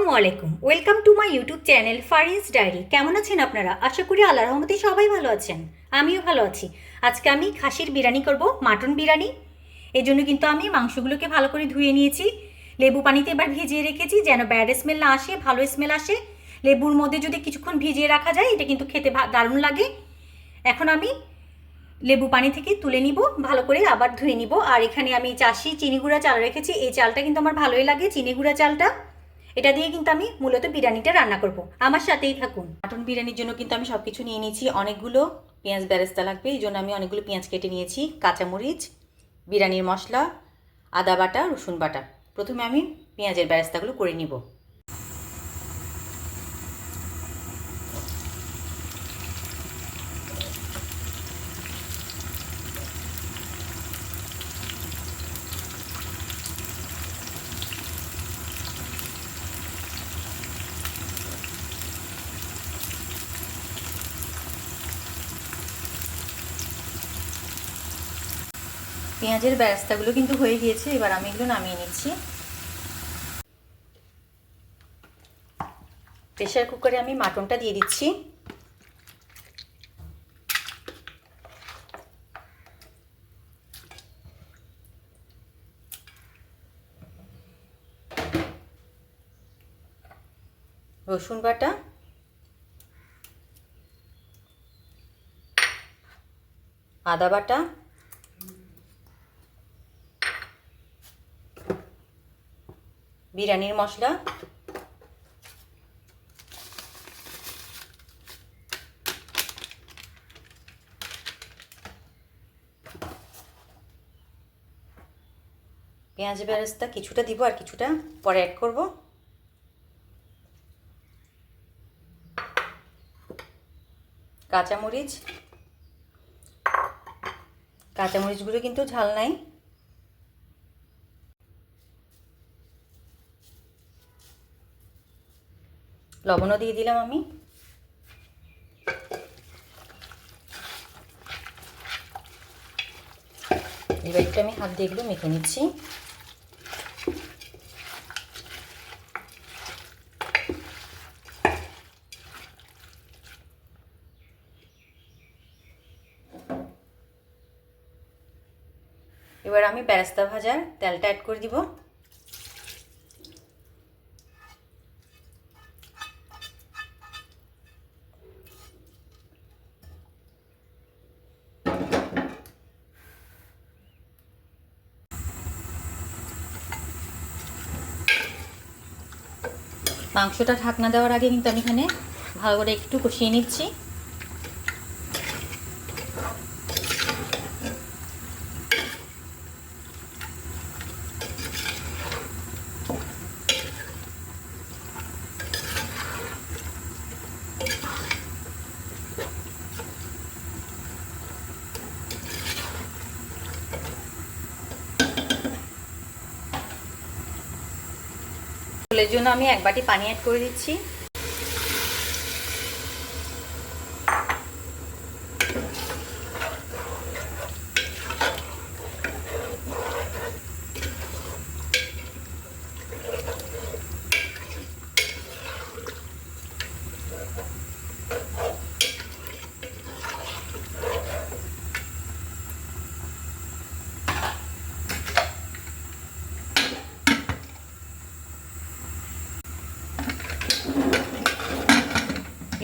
আসসালামু আলাইকুম। Welcome to my YouTube channel Faris diary কেমন আছেন আপনারা? আশা করি আল্লাহ রহমতে সবাই ভালো আছেন। আমিও ভালো আছি। আজকে আমি খাসির বিরিয়ানি করব, মাটন বিরিয়ানি। এই জন্য কিন্তু আমি মাংসগুলোকে ভালো করে ধুয়ে নিয়েছি। লেবু পানিতে এবার ভিজিয়ে রেখেছি যেন ব্যাড স্মেল না আসে, ভালো স্মেল আসে। লেবুর মধ্যে যদি কিছুক্ষণ ভিজিয়ে রাখা যায়, এটা কিন্তু খেতে দারুণ লাগে। এখন আমি লেবু পানি থেকে তুলে নিব, ভালো করে আবার ধুয়ে নিব। আর এখানে আমি চাষি চিনি গুঁড়া চাল রেখেছি। এই চালটা কিন্তু আমার ভালোই লাগে চিনি গুঁড়া চালটা। এটা দিয়ে কিন্তু আমি মূলত বিরিয়ানিটা রান্না করব। আমার সাথেই থাকুন। মাটন বিরিয়ানির জন্য কিন্তু আমি সব কিছু নিয়ে নিয়েছি। অনেকগুলো পেঁয়াজ ব্যারেস্তা লাগবে। এই জন্য আমি অনেকগুলো পেঁয়াজ কেটে নিয়েছি। কাঁচামরিচ, বিরিয়ানির মশলা, আদা বাটা, রসুন বাটা। প্রথমে আমি পেঁয়াজের ব্যারেস্তাগুলো করে নিব। পেঁয়াজের বেরেস্তাগুলো কিন্তু হয়ে গিয়েছে, এবার আমি এগুলো নামিয়ে নিচ্ছি। প্রেশার কুকারে আমি মাটনটা দিয়ে দিচ্ছি। রসুন বাটা। আদা বাটা। বিরিয়ানির মশলা। পেঁয়াজ বেরেস্তা, কিছুটা দিব আর কিছুটা পরে অ্যাড করব। কাঁচামরিচ। কাঁচামরিচগুলো কিন্তু ঝাল নাই। লবণও দিয়ে দিলাম আমি। এবার একটু আমি হাত দিয়ে এগুলো মেখে নিচ্ছি। এবার আমি বেরেস্তা ভাজার তেলটা অ্যাড করে দিব। মাংসটা ঢাকনা দেওয়ার আগে কিন্তু আমি এখানে ভালো করে একটু কষিয়ে নিচ্ছি। ঝোলের জন্য আমি এক বাটি পানি অ্যাড করে দিচ্ছি।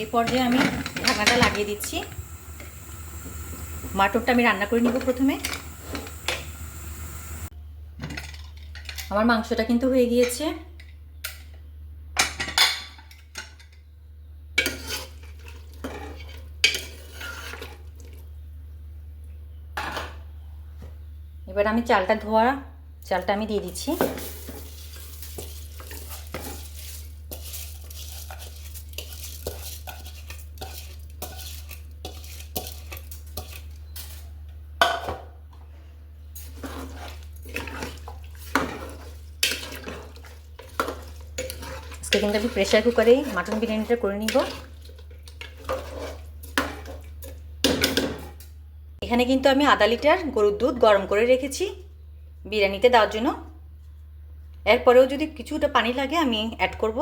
এই পর্যায়ে আমি ঢাকনাটা লাগিয়ে দিচ্ছি। মাটনটা আমি রান্না করে নিব প্রথমে। আমার মাংসটা কিন্তু হয়ে গিয়েছে। এবার আমি চালটা ধোয়া, চালটা আমি দিয়ে দিচ্ছি। কিন্তু আমি প্রেশার কুকারেই মাটন বিরিয়ানিটা করে নিব। এখানে কিন্তু আমি আধা লিটার গরুর দুধ গরম করে রেখেছি বিরিয়ানিতে দেওয়ার জন্য। এরপরেও যদি কিছুটা পানি লাগে আমি অ্যাড করব।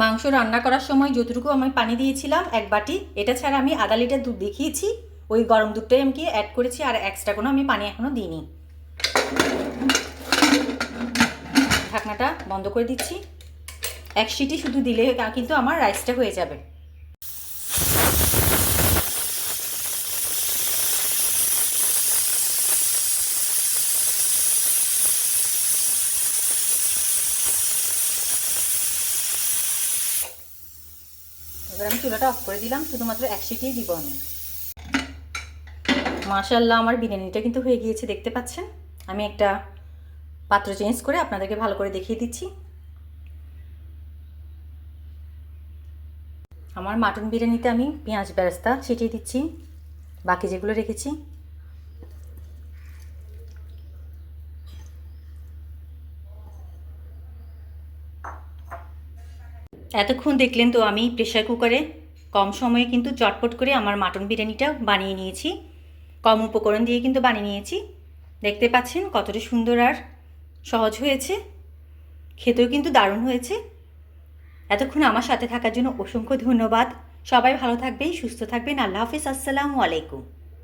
মাংস রান্না করার সময় যতটুকু আমি পানি দিয়েছিলাম, এক বাটি, এটা ছাড়া আমি আধা লিটার দুধ দেখিয়েছি। ওই গরম দুধটাই আমি অ্যাড করেছি, আর এক্সট্রা কোনো আমি পানি এখনও দিইনি। ঢাকনাটা বন্ধ করে দিচ্ছি। এক সিটি শুধু দিলে কিন্তু আমার রাইসটা হয়ে যাবে। এবার আমি চুলাটা অফ করে দিলাম, শুধুমাত্র এক সিটিই দিব আমি। মাশাল্লাহ আমার বিরিয়ানিটা কিন্তু হয়ে গিয়েছে, দেখতে পাচ্ছেন? আমি একটা পাত্র চেঞ্জ করে আপনাদেরকে ভালো করে দেখিয়ে দিচ্ছি। আমার মাটন বিরিয়ানিতে আমি পেঁয়াজ বেরেস্তা ছিটিয়ে দিচ্ছি, বাকি যেগুলো রেখেছি। এতক্ষণ দেখলেন তো আমি প্রেশার কুকারে কম সময়ে কিন্তু চটপট করে আমার মাটন বিরিয়ানিটা বানিয়ে নিয়েছি। কম উপকরণ দিয়ে কিন্তু বানিয়ে নিয়েছি। দেখতে পাচ্ছেন কতটা সুন্দর আর সহজ হয়েছে। খেতেও কিন্তু দারুণ হয়েছে। এতক্ষণ আমার সাথে থাকার জন্য অসংখ্য ধন্যবাদ। সবাই ভালো থাকবেন, সুস্থ থাকবেন। আল্লাহ হাফিজ। আসসালামু আলাইকুম।